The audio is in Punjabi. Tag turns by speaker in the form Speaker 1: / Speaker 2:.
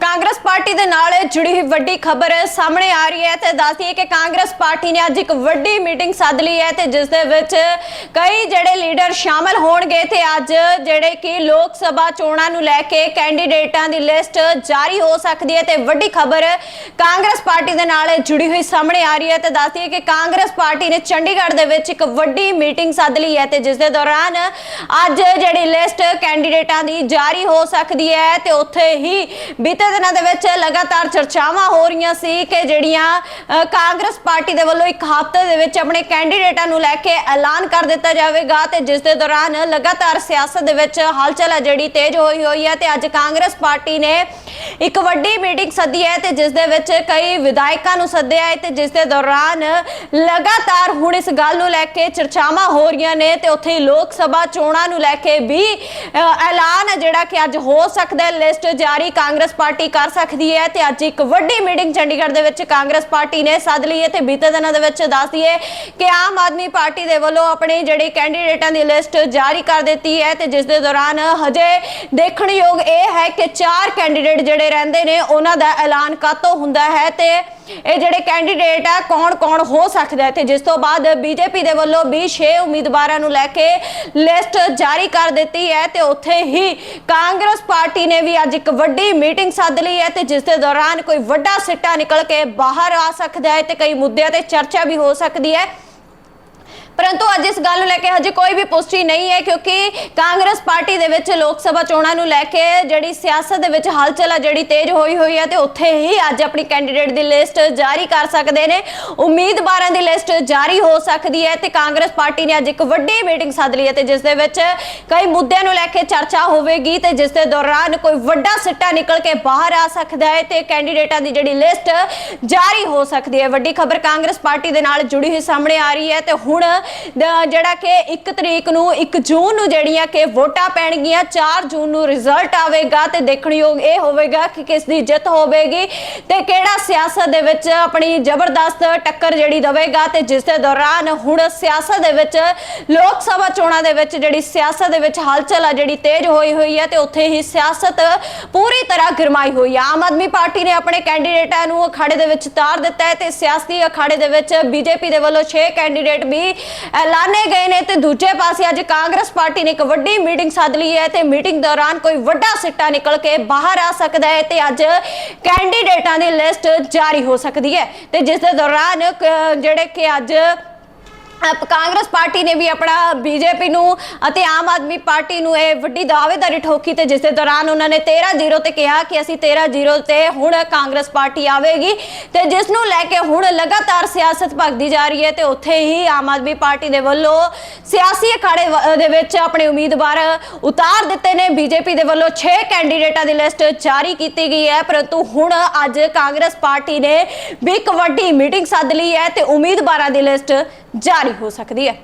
Speaker 1: ਕਾਂਗਰਸ ਪਾਰਟੀ ਦੇ ਨਾਲ ਜੁੜੀ ਹੋਈ ਵੱਡੀ ਖਬਰ ਸਾਹਮਣੇ ਆ ਰਹੀ ਹੈ ਤੇ ਦੱਸਦੀ ਹੈ ਕਿ ਕਾਂਗਰਸ ਪਾਰਟੀ ਨੇ ਅੱਜ ਇੱਕ ਵੱਡੀ ਮੀਟਿੰਗ ਸੱਦ ਲਈ ਹੈ ਤੇ ਜਿਸ ਦੇ ਵਿੱਚ ਕਈ ਜਿਹੜੇ ਲੀਡਰ ਸ਼ਾਮਲ ਹੋਣਗੇ ਤੇ ਅੱਜ ਜਿਹੜੇ ਕਿ ਲੋਕ ਸਭਾ ਚੋਣਾਂ ਨੂੰ ਲੈ ਕੇ ਕੈਂਡੀਡੇਟਾਂ ਦੀ ਲਿਸਟ ਜਾਰੀ ਹੋ ਸਕਦੀ ਹੈ ਤੇ ਵੱਡੀ ਖਬਰ ਕਾਂਗਰਸ ਪਾਰਟੀ ਦੇ ਨਾਲ ਜੁੜੀ ਹੋਈ ਸਾਹਮਣੇ ਆ ਰਹੀ ਹੈ ਤੇ ਦੱਸਦੀ ਹੈ ਕਿ ਕਾਂਗਰਸ ਪਾਰਟੀ ਨੇ ਚੰਡੀਗੜ੍ਹ ਦੇ ਵਿੱਚ ਇੱਕ ਵੱਡੀ ਮੀਟਿੰਗ ਸੱਦ ਲਈ ਹੈ ਤੇ ਜਿਸ ਦੇ ਦੌਰਾਨ ਅੱਜ ਜਿਹੜੀ ਲਿਸਟ ਕੈਂਡੀਡੇਟਾਂ ਦੀ ਜਾਰੀ ਹੋ ਸਕਦੀ ਹੈ ਤੇ ਉੱਥੇ ਹੀ ਬੀਤੇ ਦਿਨਾਂ ਦੇ ਵਿੱਚ ਲਗਾਤਾਰ ਚਰਚਾਵਾਂ ਹੋ ਰਹੀਆਂ ਸੀ ਕਿ ਜਿਹੜੀਆਂ ਕਾਂਗਰਸ ਪਾਰਟੀ ਦੇ ਵੱਲੋਂ ਇੱਕ ਹਫ਼ਤੇ ਦੇ ਵਿੱਚ ਆਪਣੇ ਕੈਂਡੀਡੇਟਾਂ ਨੂੰ ਲੈ ਕੇ ਐਲਾਨ ਕਰ ਦਿੱਤਾ ਜਾਵੇਗਾ ਤੇ ਜਿਸ ਦੇ ਦੌਰਾਨ ਲਗਾਤਾਰ ਸਿਆਸਤ ਦੇ ਵਿੱਚ ਹਲਚਲ ਹੈ ਜਿਹੜੀ ਤੇਜ਼ ਹੋਈ ਹੋਈ ਹੈ ਤੇ ਅੱਜ ਕਾਂਗਰਸ ਪਾਰਟੀ ਨੇ ਇੱਕ ਵੱਡੀ ਮੀਟਿੰਗ ਸੱਦੀ ਹੈ ਤੇ ਜਿਸ ਦੇ ਵਿੱਚ ਕਈ ਵਿਧਾਇਕਾਂ ਨੂੰ ਸੱਦਿਆ ਹੈ ਤੇ ਜਿਸ ਦੇ ਦੌਰਾਨ ਲਗਾਤਾਰ ਹੁਣ ਇਸ ਗੱਲ ਨੂੰ ਲੈ ਕੇ ਚਰਚਾਵਾਂ ਹੋ ਰਹੀਆਂ ਨੇ ਤੇ ਉੱਥੇ ਲੋਕ ਸਭਾ ਚੋਣਾਂ ਨੂੰ ਲੈ ਕੇ ਵੀ ਐਲਾਨ ਹੈ ਜਿਹੜਾ ਕਿ ਅੱਜ ਹੋ ਸਕਦਾ ਹੈ, ਲਿਸਟ ਜਾਰੀ ਕਾਂਗਰਸ ਪਾਰਟੀ ਕਰ ਸਕਦੀ ਹੈ ਤੇ ਅੱਜ ਇੱਕ ਵੱਡੀ ਮੀਟਿੰਗ ਚੰਡੀਗੜ੍ਹ ਦੇ ਵਿੱਚ ਕਾਂਗਰਸ ਪਾਰਟੀ ਨੇ ਸੱਦ ਲਈ ਹੈ ਤੇ ਬੀਤੇ ਦਿਨਾਂ ਦੇ ਵਿੱਚ ਦੱਸ ਦਈਏ ਕਿ ਆਮ ਆਦਮੀ ਪਾਰਟੀ ਦੇ ਵੱਲੋਂ ਆਪਣੇ ਜਿਹੜੇ ਕੈਂਡੀਡੇਟਾਂ ਦੀ ਲਿਸਟ ਜਾਰੀ ਕਰ ਦਿੱਤੀ ਹੈ ਤੇ ਜਿਸ ਦੇ ਦੌਰਾਨ ਹਜੇ ਦੇਖਣਯੋਗ ਇਹ ਹੈ ਕਿ ਚਾਰ ਕੈਂਡੀਡੇਟ ਜਿਹੜੇ ਰਹਿੰਦੇ ਨੇ, ਉਹਨਾਂ ਦਾ ਐਲਾਨ ਕਾਤੋਂ ਹੁੰਦਾ ਹੈ ਤੇ ਇਹ ਜਿਹੜੇ ਕੈਂਡੀਡੇਟ ਆ, ਕੌਣ ਕੌਣ ਹੋ ਸਕਦਾ ਹੈ ਤੇ ਜਿਸ ਤੋਂ ਬਾਅਦ ਬੀਜੇਪੀ ਦੇ ਵੱਲੋਂ ਵੀ 6 ਉਮੀਦਵਾਰਾਂ ਨੂੰ ਲੈ ਕੇ ਲਿਸਟ ਜਾਰੀ ਕਰ ਦਿੱਤੀ ਹੈ ਤੇ ਉੱਥੇ ਹੀ ਕਾਂਗਰਸ ਪਾਰਟੀ ਨੇ ਵੀ ਅੱਜ ਇੱਕ ਵੱਡੀ ਮੀਟਿੰਗ ਸੱਦ ਲਈ ਹੈ ਤੇ ਜਿਸ ਦੇ ਦੌਰਾਨ ਕੋਈ ਵੱਡਾ ਸਿੱਟਾ ਨਿਕਲ ਕੇ ਬਾਹਰ ਆ ਸਕਦਾ ਹੈ ਤੇ ਕਈ ਮੁੱਦਿਆਂ ਤੇ ਚਰਚਾ ਵੀ ਹੋ ਸਕਦੀ ਹੈ। ਪਰੰਤੂ ਅੱਜ ਇਸ ਗੱਲ ਨੂੰ ਲੈ ਕੇ ਹਜੇ ਕੋਈ ਵੀ ਪੁਸ਼ਟੀ ਨਹੀਂ ਹੈ, ਕਿਉਂਕਿ ਕਾਂਗਰਸ ਪਾਰਟੀ ਦੇ ਵਿੱਚ ਲੋਕ ਸਭਾ ਚੋਣਾਂ ਨੂੰ ਲੈ ਕੇ ਜਿਹੜੀ ਸਿਆਸਤ ਦੇ ਵਿੱਚ ਹਲਚਲ ਆ, ਜਿਹੜੀ ਤੇਜ਼ ਹੋਈ ਹੋਈ ਹੈ ਤੇ ਉੱਥੇ ਹੀ ਅੱਜ ਆਪਣੀ ਕੈਂਡੀਡੇਟ ਦੀ ਲਿਸਟ ਜਾਰੀ ਕਰ ਸਕਦੇ ਨੇ। ਉਮੀਦਵਾਰਾਂ ਦੀ ਲਿਸਟ ਜਾਰੀ ਹੋ ਸਕਦੀ ਹੈ ਤੇ ਕਾਂਗਰਸ ਪਾਰਟੀ ਨੇ ਅੱਜ ਇੱਕ ਵੱਡੀ ਮੀਟਿੰਗ ਸੱਦ ਲਈ ਹੈ ਤੇ ਜਿਸ ਦੇ ਵਿੱਚ ਕਈ ਮੁੱਦਿਆਂ ਨੂੰ ਲੈ ਕੇ ਚਰਚਾ ਹੋਵੇਗੀ ਤੇ ਜਿਸ ਦੇ ਦੌਰਾਨ ਕੋਈ ਵੱਡਾ ਸਿੱਟਾ ਨਿਕਲ ਕੇ ਬਾਹਰ ਆ ਸਕਦਾ ਹੈ ਤੇ ਕੈਂਡੀਡੇਟਾਂ ਦੀ ਜਿਹੜੀ ਲਿਸਟ ਜਾਰੀ ਹੋ ਸਕਦੀ ਹੈ। ਵੱਡੀ ਖਬਰ ਕਾਂਗਰਸ ਪਾਰਟੀ ਦੇ ਨਾਲ ਜੁੜੀ ਹੋਈ ਸਾਹਮਣੇ ਆ ਰਹੀ ਹੈ ਤੇ ਹੁਣ ਦ- ਜਿਹੜਾ ਕਿ 1 ਤਰੀਕ ਨੂੰ 1 ਜੂਨ ਨੂੰ ਜਿਹੜੀਆਂ ਕਿ ਵੋਟਾਂ ਪੈਣਗੀਆਂ 4 ਜੂਨ ਨੂੰ ਰਿਜ਼ਲਟ ਆਵੇਗਾ ਤੇ ਦੇਖਣਯੋਗ ਇਹ ਹੋਵੇਗਾ ਕਿ ਕਿਸ ਦੀ ਜਿੱਤ ਹੋਵੇਗੀ ਤੇ ਕਿਹੜਾ ਸਿਆਸਤ ਦੇ ਵਿੱਚ ਆਪਣੀ ਜ਼ਬਰਦਸਤ ਟੱਕਰ ਜਿਹੜੀ ਦਵੇਗਾ ਤੇ ਜਿਸ ਦੇ ਦੌਰਾਨ ਹੁਣ ਸਿਆਸਤ ਦੇ ਵਿੱਚ, ਲੋਕ ਸਭਾ ਚੋਣਾਂ ਦੇ ਵਿੱਚ ਜਿਹੜੀ ਸਿਆਸਤ ਦੇ ਵਿੱਚ ਹਲਚਲ ਆ, ਜਿਹੜੀ ਤੇਜ਼ ਹੋਈ ਹੋਈ ਹੈ ਤੇ ਉੱਥੇ ਹੀ ਸਿਆਸਤ ਪੂਰੀ ਤਰ੍ਹਾਂ ਗਰਮਾਈ ਹੋਈ ਹੈ ਆਮ ਆਦਮੀ ਪਾਰਟੀ ਨੇ ਆਪਣੇ ਕੈਂਡੀਡੇਟਾਂ ਨੂੰ ਅਖਾੜੇ ਦੇ ਵਿੱਚ ਤਾਰ ਦਿੱਤਾ ਹੈ ਤੇ ਸਿਆਸੀ ਅਖਾੜੇ ਦੇ ਵਿੱਚ ਬੀਜੇਪੀ ਦੇ ਵੱਲੋਂ 6 ਕੈਂਡੀਡੇਟ ਵੀ ਐਲਾਨੇ ਗਏ ਨੇ ਤੇ ਦੂਜੇ ਪਾਸੇ ਅੱਜ ਕਾਂਗਰਸ ਪਾਰਟੀ ਨੇ ਇੱਕ ਵੱਡੀ ਮੀਟਿੰਗ ਸੱਦ ਲਈ ਹੈ ਤੇ ਮੀਟਿੰਗ ਦੌਰਾਨ ਕੋਈ ਵੱਡਾ ਸਿੱਟਾ ਨਿਕਲ ਕੇ ਬਾਹਰ ਆ ਸਕਦਾ ਹੈ ਤੇ ਅੱਜ ਕੈਂਡੀਡੇਟਾਂ ਦੀ ਲਿਸਟ ਜਾਰੀ ਹੋ ਸਕਦੀ ਹੈ ਤੇ ਜਿਸ ਦੇ ਦੌਰਾਨ ਜਿਹੜੇ ਕਿ ਅੱਜ ਕਾਂਗਰਸ ਪਾਰਟੀ ਨੇ ਵੀ ਆਪਣਾ ਬੀਜੇਪੀ ਨੂੰ ਅਤੇ ਆਮ ਆਦਮੀ ਪਾਰਟੀ ਨੂੰ ਇਹ ਵੱਡੀ ਦਾਅਵੇਦਾਰੀ ਠੋਕੀ ਤੇ ਜਿਸ ਦੇ ਦੌਰਾਨ ਉਹਨਾਂ ਨੇ 13-0 ਤੇ ਕਿਹਾ ਕਿ ਅਸੀਂ 13-0 ਤੇ ਹੁਣ ਕਾਂਗਰਸ ਪਾਰਟੀ ਆਵੇਗੀ ਤੇ ਜਿਸ ਨੂੰ ਲੈ ਕੇ ਹੁਣ ਲਗਾਤਾਰ ਸਿਆਸਤ ਭਗਦੀ ਜਾ ਰਹੀ ਹੈ ਤੇ ਉੱਥੇ ਹੀ ਆਮ ਆਦਮੀ ਪਾਰਟੀ ਦੇ ਵੱਲੋਂ ਸਿਆਸੀ ਅਖਾੜੇ ਦੇ ਵਿੱਚ ਆਪਣੇ ਉਮੀਦਵਾਰ ਉਤਾਰ ਦਿੱਤੇ ਨੇ। ਬੀਜੇਪੀ ਦੇ ਵੱਲੋਂ 6 ਕੈਂਡੀਡੇਟਾਂ ਦੀ ਲਿਸਟ ਜਾਰੀ ਕੀਤੀ ਗਈ ਹੈ। ਪਰੰਤੂ ਹੁਣ ਅੱਜ ਕਾਂਗਰਸ ਪਾਰਟੀ ਨੇ ਵੀ ਇੱਕ ਵੱਡੀ ਮੀਟਿੰਗ ਸੱਦ ਲਈ ਹੈ ਤੇ ਉਮੀਦਵਾਰਾਂ ਦੀ ਲਿਸਟ ਜਾਰੀ ਹੋ ਸਕਦੀ ਹੈ।